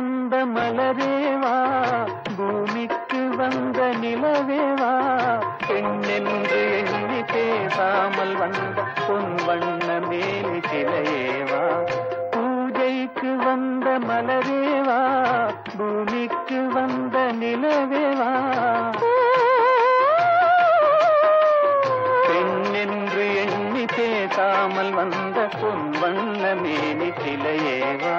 வந்த மலரேவா பூமிக்கு வந்த நிலவேவா பெண்ணென்று எண்ணி பேசாமல் வந்த பொன் வண்ண மேலி சிலையேவா பூஜைக்கு வந்த மலரேவா பூமிக்கு வந்த நிலவேவா பெண்ணென்று எண்ணி பேசாமல் வந்த பொன் வண்ண மேலி சிலையேவா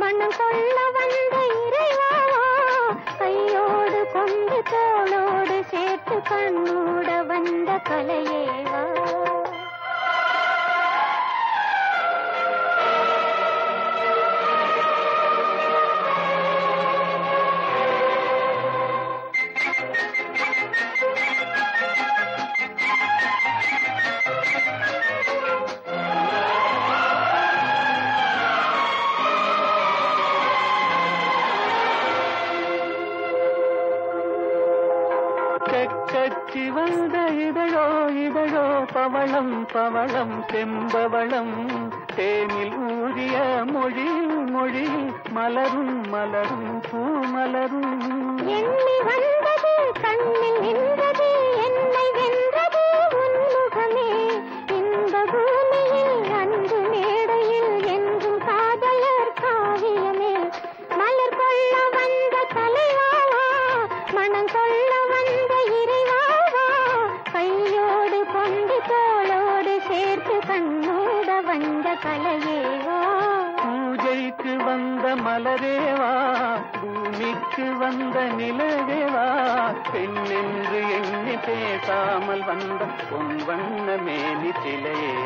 மனம் சொல்ல வந்த இறைவாவோ கையோடு கொண்டு தோளோடு சேர்த்து கண்ணூட வந்த கலையேவா? கச்சி வந்த இதழோ இதழோ பவளம் பவளம் செம்பவளம். தேனில் ஊறிய மொழியில் மொழியில் மலரும் மலரும் பூமலரும். எண்ணி வந்தது கண்ணில் நின்றது என்னை வென்றது உன்முகமே இந்த பூமியில் அன்பு மேடையில் என்றும் காதலர் காவியமே. மலர் கொள்ள வந்த தலைவாவா மனம் கொள்ள கண்ணோட வந்த கலையேவா? பூஜைக்கு வந்த மலரேவா? பூமிக்கு வந்த நிலவேவா? பெண்ணென்று எண்ணி பேசாமல் வந்த பொன் வண்ண மேனி சிலையே.